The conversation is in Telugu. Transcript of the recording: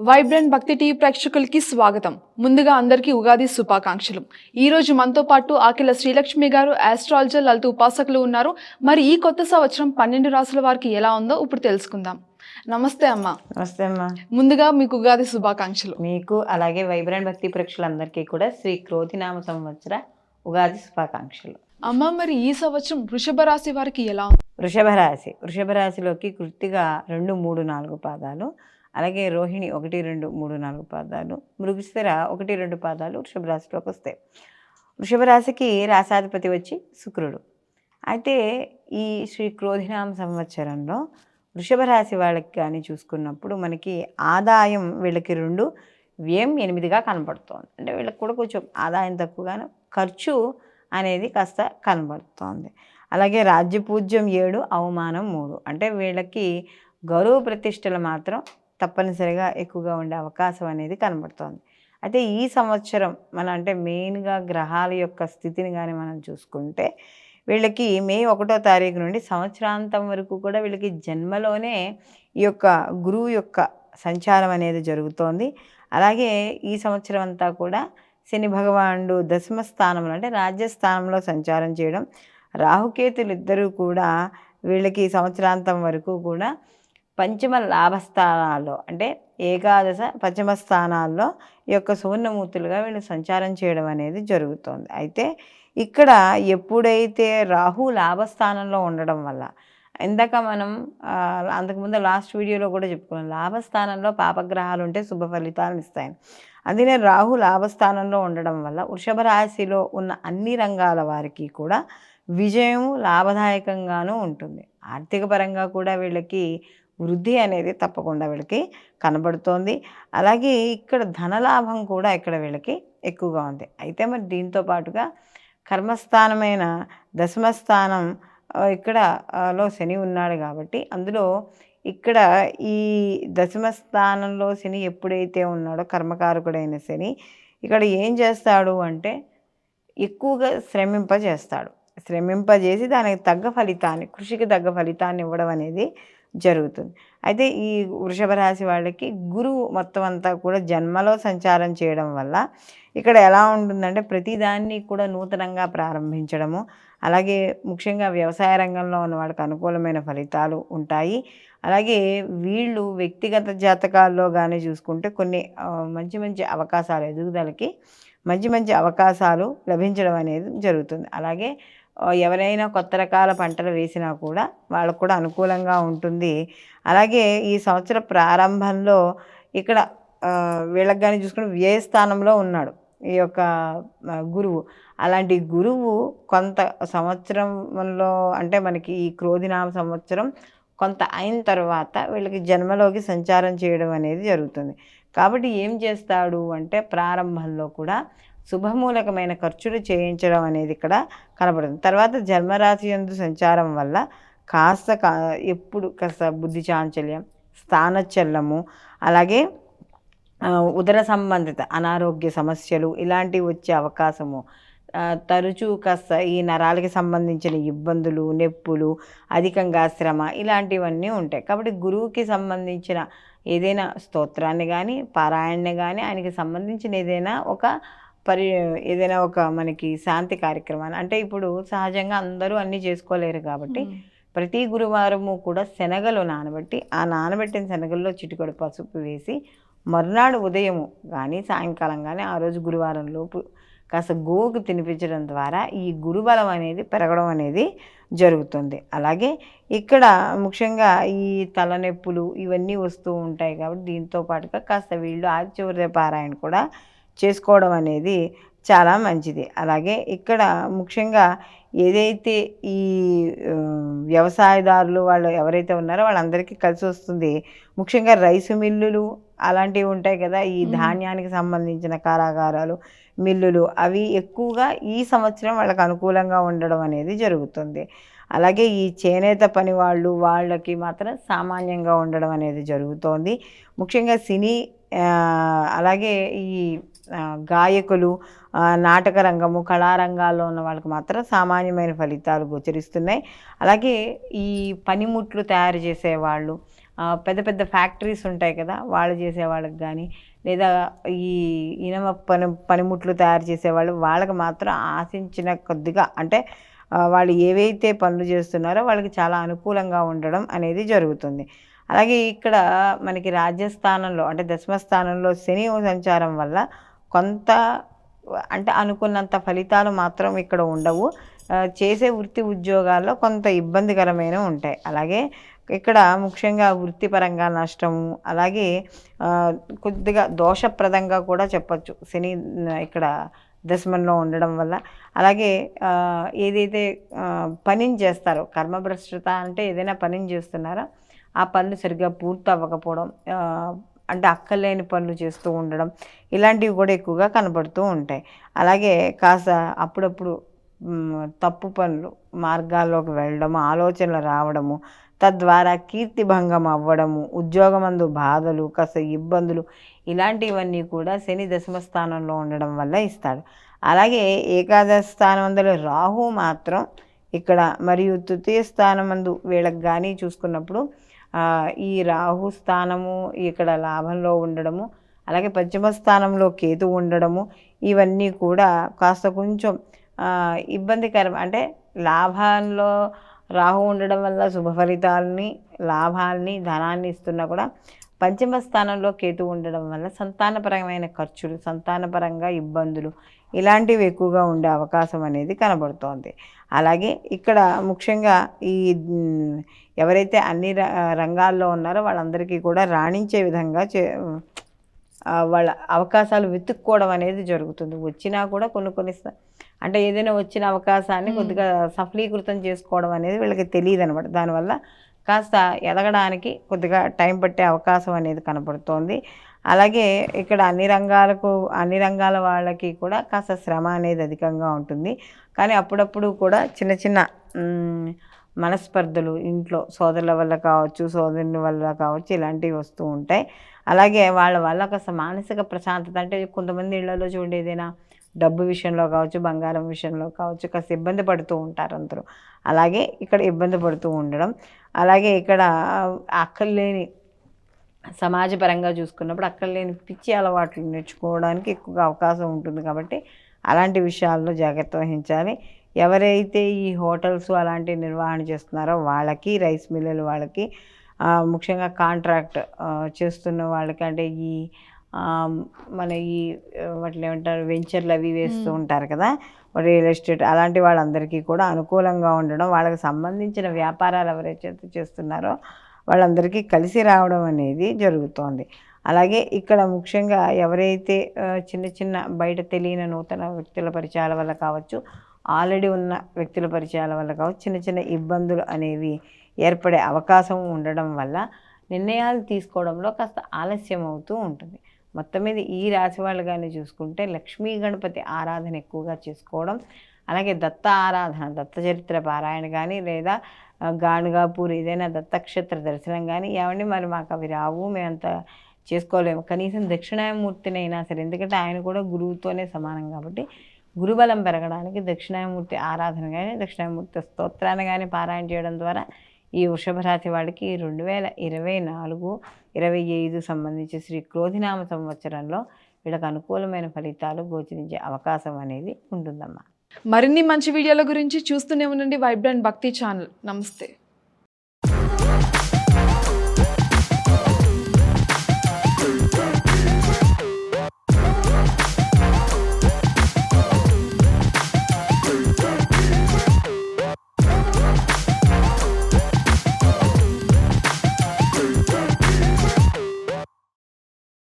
వైబ్రెంట్ భక్తి టీవీ ప్రేక్షకులకి స్వాగతం. ముందుగా అందరికీ ఉగాది శుభాకాంక్షలు. ఈ రోజు మనతో పాటు ఆకిల శ్రీలక్ష్మి గారు ఆస్ట్రాలజర్ లలిత ఉపాసకులు ఉన్నారు. మరి ఈ కొత్త సంవత్సరం పన్నెండు రాసుల వారికి ఎలా ఉందో ఇప్పుడు తెలుసుకుందాం. నమస్తే అమ్మ. నమస్తే అమ్మా. ముందుగా మీకు ఉగాది శుభాకాంక్షలు. మీకు అలాగే వైబ్రెంట్ భక్తి ప్రేక్షకులందరికీ కూడా శ్రీ క్రోధినామ సంవత్సర ఉగాది శుభాకాంక్షలు. అమ్మ మరి ఈ సంవత్సరం వృషభ రాశి వారికి ఎలా ఉంది? వృషభ రాశి. వృషభ రాశిలోకి కృత్తిగా రెండు మూడు నాలుగు పాదాలు. అలాగే రోహిణి ఒకటి రెండు మూడు నాలుగు పాదాలు మృగశిర ఒకటి రెండు పాదాలు వృషభ రాశిలోకి వస్తాయి వృషభ రాశికి రాసాధిపతి వచ్చి శుక్రుడు. అయితే ఈ శ్రీ క్రోధినామ సంవత్సరంలో వృషభ రాశి వాళ్ళకి కానీ చూసుకున్నప్పుడు మనకి ఆదాయం వీళ్ళకి రెండు వ్యయం ఎనిమిదిగా కనబడుతోంది. అంటే వీళ్ళకి కూడా కొంచెం ఆదాయం తక్కువగాను ఖర్చు అనేది కాస్త కనబడుతోంది. అలాగే రాజ్యపూజ్యం ఏడు అవమానం మూడు. అంటే వీళ్ళకి గౌరవ ప్రతిష్టలు మాత్రం తప్పనిసరిగా ఎక్కువగా ఉండే అవకాశం అనేది కనబడుతోంది. అయితే ఈ సంవత్సరం మన అంటే మెయిన్గా గ్రహాల యొక్క స్థితిని కానీ మనం చూసుకుంటే వీళ్ళకి మే ఒకటో తారీఖు నుండి సంవత్సరాంతం వరకు కూడా వీళ్ళకి జన్మలోనే ఈ యొక్క గురువు యొక్క సంచారం అనేది జరుగుతోంది. అలాగే ఈ సంవత్సరం అంతా కూడా శని భగవానుడు దశమ స్థానంలో అంటే రాజ్యస్థానంలో సంచారం చేయడం రాహుకేతులు ఇద్దరూ కూడా వీళ్ళకి సంవత్సరాంతం వరకు కూడా పంచమ లాభస్థానాల్లో అంటే ఏకాదశ పంచమ స్థానాల్లో ఈ యొక్క సువర్ణమూర్తులుగా వీళ్ళు సంచారం చేయడం అనేది జరుగుతోంది. అయితే ఇక్కడ ఎప్పుడైతే రాహు లాభస్థానంలో ఉండడం వల్ల ఇందాక మనం అంతకుముందు లాస్ట్ వీడియోలో కూడా చెప్పుకున్నాం లాభస్థానంలో పాపగ్రహాలు ఉంటే శుభ ఫలితాలను ఇస్తాయని. అందుకనే రాహు లాభస్థానంలో ఉండడం వల్ల వృషభ రాశిలో ఉన్న అన్ని రంగాల వారికి కూడా విజయం లాభదాయకంగానూ ఉంటుంది. ఆర్థిక పరంగా కూడా వీళ్ళకి వృద్ధి అనేది తప్పకుండా వీళ్ళకి కనబడుతోంది. అలాగే ఇక్కడ ధనలాభం కూడా ఇక్కడ వీళ్ళకి ఎక్కువగా ఉంది. అయితే మరి దీంతో పాటుగా కర్మస్థానమైన దశమస్థానం ఇక్కడ లో శని ఉన్నాడు కాబట్టి అందులో ఇక్కడ ఈ దశమస్థానంలో శని ఎప్పుడైతే ఉన్నాడో కర్మకారకుడైన శని ఇక్కడ ఏం చేస్తాడు అంటే ఎక్కువగా శ్రమింపజేస్తాడు. శ్రమింపజేసి దానికి తగ్గ ఫలితాన్ని కృషికి తగ్గ ఫలితాన్ని ఇవ్వడం అనేది జరుగుతుంది. అయితే ఈ వృషభ రాశి వాళ్ళకి గురువు మొత్తం అంతా కూడా జన్మలో సంచారం చేయడం వల్ల ఇక్కడ ఎలా ఉంటుందంటే ప్రతిదాన్ని కూడా నూతనంగా ప్రారంభించడము అలాగే ముఖ్యంగా వ్యవసాయ రంగంలో ఉన్న వాళ్ళకి అనుకూలమైన ఫలితాలు ఉంటాయి. అలాగే వీళ్ళు వ్యక్తిగత జాతకాల్లో కానీ చూసుకుంటే కొన్ని మంచి మంచి అవకాశాలు ఎదుగుదలకి మంచి మంచి అవకాశాలు లభించడం అనేది జరుగుతుంది. అలాగే ఎవరైనా కొత్త రకాల పంటలు వేసినా కూడా వాళ్ళకు కూడా అనుకూలంగా ఉంటుంది. అలాగే ఈ సంవత్సర ప్రారంభంలో ఇక్కడ వీళ్ళకి కానీ చూసుకుంటే వ్యయ స్థానంలో ఉన్నాడు ఈ యొక్క గురువు. అలాంటి గురువు కొంత సంవత్సరంలో అంటే మనకి ఈ క్రోధినామ సంవత్సరం కొంత అయిన తర్వాత వీళ్ళకి జన్మలోకి సంచారం చేయడం అనేది జరుగుతుంది. కాబట్టి ఏం చేస్తాడు అంటే ప్రారంభంలో కూడా శుభమూలకమైన ఖర్చులు చేయించడం అనేది ఇక్కడ కనబడుతుంది తర్వాత జన్మరాశి యందు సంచారం వల్ల కాస్త కా ఎప్పుడు కాస్త బుద్ధి చాంచల్యం స్థానచలము అలాగే ఉదర సంబంధిత అనారోగ్య సమస్యలు ఇలాంటివి వచ్చే అవకాశము. తరచూ కాస్త ఈ నరాలకి సంబంధించిన ఇబ్బందులు నొప్పులు అధికంగా శ్రమ ఇలాంటివన్నీ ఉంటాయి. కాబట్టి గురువుకి సంబంధించిన ఏదైనా స్తోత్రాన్ని కానీ పారాయణని కానీ ఆయనకి సంబంధించిన ఏదైనా ఒక పరి ఏదైనా ఒక మనకి శాంతి కార్యక్రమాన్ని అంటే ఇప్పుడు సహజంగా అందరూ అన్నీ చేసుకోలేరు కాబట్టి ప్రతి గురువారము కూడా శనగలు నానబెట్టి ఆ నానబెట్టిన శనగల్లో చిటికొడు పసుపు వేసి మర్నాడు ఉదయము కానీ సాయంకాలం కానీ ఆ రోజు గురువారం లోపు కాస్త గోవుకు తినిపించడం ద్వారా ఈ గురుబలం అనేది పెరగడం అనేది జరుగుతుంది. అలాగే ఇక్కడ ముఖ్యంగా ఈ తలనొప్పులు ఇవన్నీ వస్తూ ఉంటాయి కాబట్టి దీంతో పాటుగా కాస్త వీళ్ళు ఆదిత్య పారాయణ కూడా చేసుకోవడం అనేది చాలా మంచిది. అలాగే ఇక్కడ ముఖ్యంగా ఏదైతే ఈ వ్యవసాయదారులు వాళ్ళు ఎవరైతే ఉన్నారో వాళ్ళందరికీ కలిసి వస్తుంది. ముఖ్యంగా రైసు మిల్లులు అలాంటివి ఉంటాయి కదా ఈ. ధాన్యానికి సంబంధించిన కారాగారాలు మిల్లులు అవి ఎక్కువగా ఈ సంవత్సరం వాళ్ళకి అనుకూలంగా ఉండడం అనేది జరుగుతుంది. అలాగే ఈ చేనేత పని వాళ్ళు వాళ్ళకి మాత్రం సామాన్యంగా ఉండడం అనేది జరుగుతోంది. ముఖ్యంగా సినీ అలాగే ఈ గాయకులు నాటక రంగము కళారంగాల్లో ఉన్న వాళ్ళకి మాత్రం సామాన్యమైన ఫలితాలు గోచరిస్తున్నాయి. అలాగే ఈ పనిముట్లు తయారు చేసేవాళ్ళు పెద్ద పెద్ద ఫ్యాక్టరీస్ ఉంటాయి కదా వాళ్ళు చేసే వాళ్ళకి కానీ లేదా ఈ ఇనమ పని పనిముట్లు తయారు చేసేవాళ్ళు వాళ్ళకి మాత్రం ఆశించిన కొద్దిగా అంటే వాళ్ళు ఏవైతే పనులు చేస్తున్నారో వాళ్ళకి చాలా అనుకూలంగా ఉండడం అనేది జరుగుతుంది. అలాగే ఇక్కడ మనకి రాజ్యస్థానంలో అంటే దశమ స్థానంలో శని సంచారం వల్ల కొంత అంటే అనుకున్నంత ఫలితాలు మాత్రం ఇక్కడ ఉండవు. చేసే వృత్తి ఉద్యోగాల్లో కొంత ఇబ్బందికరమైన ఉంటాయి. అలాగే ఇక్కడ ముఖ్యంగా వృత్తిపరంగా నష్టము అలాగే కొద్దిగా దోషప్రదంగా కూడా చెప్పచ్చు. శని ఇక్కడ దశమంలో ఉండడం వల్ల. అలాగే ఏదైతే పనిని చేస్తారో కర్మభ్రష్టత అంటే ఏదైనా పనిని చేస్తున్నారో ఆ పనులు సరిగ్గా పూర్తి అవ్వకపోవడం అంటే అక్కర్లేని పనులు చేస్తూ ఉండడం ఇలాంటివి కూడా ఎక్కువగా కనబడుతూ ఉంటాయి. అలాగే కాస్త అప్పుడప్పుడు తప్పు పనులు మార్గాల్లోకి వెళ్ళడము ఆలోచనలు రావడము తద్వారా కీర్తిభంగం అవ్వడము ఉద్యోగమందు బాధలు కాస్త ఇబ్బందులు ఇలాంటివన్నీ కూడా శని దశమ స్థానంలో ఉండడం వల్ల ఇస్తాడు. అలాగే ఏకాదశ స్థానం అందులో రాహు మాత్రం ఇక్కడ మరియు తృతీయ స్థానమందు వీళ్ళకి కానీ చూసుకున్నప్పుడు ఈ రాహు స్థానము ఇక్కడ లాభంలో ఉండడము అలాగే పశ్చిమ స్థానంలో కేతు ఉండడము ఇవన్నీ కూడా కాస్త కొంచెం ఇబ్బందికరం అంటే లాభంలో రాహు ఉండడం వల్ల శుభ ఫలితాలని లాభాల్ని ధనాన్ని ఇస్తున్నా కూడా పంచమ స్థానంలో కేతు ఉండడం వల్ల సంతానపరమైన ఖర్చులు సంతానపరంగా ఇబ్బందులు ఇలాంటివి ఎక్కువగా ఉండే అవకాశం అనేది కనబడుతోంది. అలాగే ఇక్కడ ముఖ్యంగా ఈ ఎవరైతే అన్ని ర- రంగాల్లో ఉన్నారో వాళ్ళందరికీ కూడా రాణించే విధంగా చే వాళ్ళ అవకాశాలు వెతుక్కోవడం అనేది జరుగుతుంది. వచ్చినా కూడా కొన్ని కొన్ని అంటే ఏదైనా వచ్చిన అవకాశాన్ని కొద్దిగా సఫలీకృతం చేసుకోవడం అనేది వీళ్ళకి తెలియదు అనమాట దానివల్ల కాస్త ఎదగడానికి కొద్దిగా టైం పట్టే అవకాశం అనేది కనపడుతోంది. అలాగే ఇక్కడ అన్ని రంగాలకు అన్ని రంగాల వాళ్ళకి కూడా కాస్త శ్రమ అనేది అధికంగా ఉంటుంది. కానీ అప్పుడప్పుడు కూడా చిన్న చిన్న మనస్పర్ధలు ఇంట్లో సోదరుల వల్ల కావచ్చు సోదరుని వల్ల కావచ్చు ఇలాంటివి వస్తూ ఉంటాయి. అలాగే వాళ్ళ వల్ల ఒక మానసిక ప్రశాంతత అంటే కొంతమంది ఇళ్ళలో చూడండి ఏదైనా డబ్బు విషయంలో కావచ్చు బంగారం విషయంలో కావచ్చు కాస్త ఇబ్బంది పడుతూ ఉంటారు అందరూ. అలాగే ఇక్కడ ఇబ్బంది పడుతూ ఉండడం. అలాగే ఇక్కడ అక్కర్లేని సమాజపరంగా చూసుకున్నప్పుడు అక్కర్లేని పిచ్చి అలవాట్లు నేర్చుకోవడానికి ఎక్కువగా అవకాశం ఉంటుంది కాబట్టి అలాంటి విషయాల్లో జాగ్రత్త వహించాలి. ఎవరైతే ఈ హోటల్స్ అలాంటి నిర్వహణ చేస్తున్నారో వాళ్ళకి రైస్ మిల్లుల వాళ్ళకి ముఖ్యంగా కాంట్రాక్ట్ చేస్తున్న వాళ్ళకి అంటే ఈ మన ఈ వాటిని ఏమంటారు వెంచర్లు అవి వేస్తూ ఉంటారు కదా రియల్ ఎస్టేట్ అలాంటి వాళ్ళందరికీ కూడా అనుకూలంగా ఉండడం వాళ్ళకి సంబంధించిన వ్యాపారాలు ఎవరైతే చేస్తున్నారో వాళ్ళందరికీ కలిసి రావడం అనేది జరుగుతోంది. అలాగే ఇక్కడ ముఖ్యంగా ఎవరైతే చిన్న చిన్న బయట తెలియని నూతన వ్యక్తుల పరిచయాల వల్ల కావచ్చు ఆల్రెడీ ఉన్న వ్యక్తుల పరిచయాల వల్ల కావచ్చు చిన్న చిన్న ఇబ్బందులు అనేవి ఏర్పడే అవకాశం ఉండడం వల్ల నిర్ణయాలు తీసుకోవడంలో కాస్త ఆలస్యం అవుతూ ఉంటుంది. మొత్తం మీద ఈ రాశి వాళ్ళు కానీ చూసుకుంటే లక్ష్మీ గణపతి ఆరాధన ఎక్కువగా చేసుకోవడం అలాగే దత్త ఆరాధన దత్త చరిత్ర పారాయణ కానీ లేదా ఆ, గాణగాపూర్ ఏదైనా దత్తక్షేత్ర దర్శనం కానీ ఏమండి మరి మాకు అవి రావు మేమంత చేసుకోలేము. కనీసం దక్షిణాయమూర్తినైనా సరే ఎందుకంటే ఆయన కూడా గురువుతోనే సమానం కాబట్టి గురుబలం పెరగడానికి దక్షిణామూర్తి ఆరాధన కానీ దక్షిణామూర్తి స్తోత్రాన్ని కానీ పారాయణ చేయడం ద్వారా ఈ వృషభరాశి వాడికి రెండు వేల ఇరవై నాలుగు ఇరవై ఐదు సంబంధించి శ్రీ క్రోధినామ సంవత్సరంలో వీళ్ళకి అనుకూలమైన ఫలితాలు గోచరించే అవకాశం అనేది ఉంటుందమ్మా. మరిన్ని మంచి వీడియోల గురించి చూస్తూనే ఉండండి వైబ్రెంట్ భక్తి ఛానల్. నమస్తే.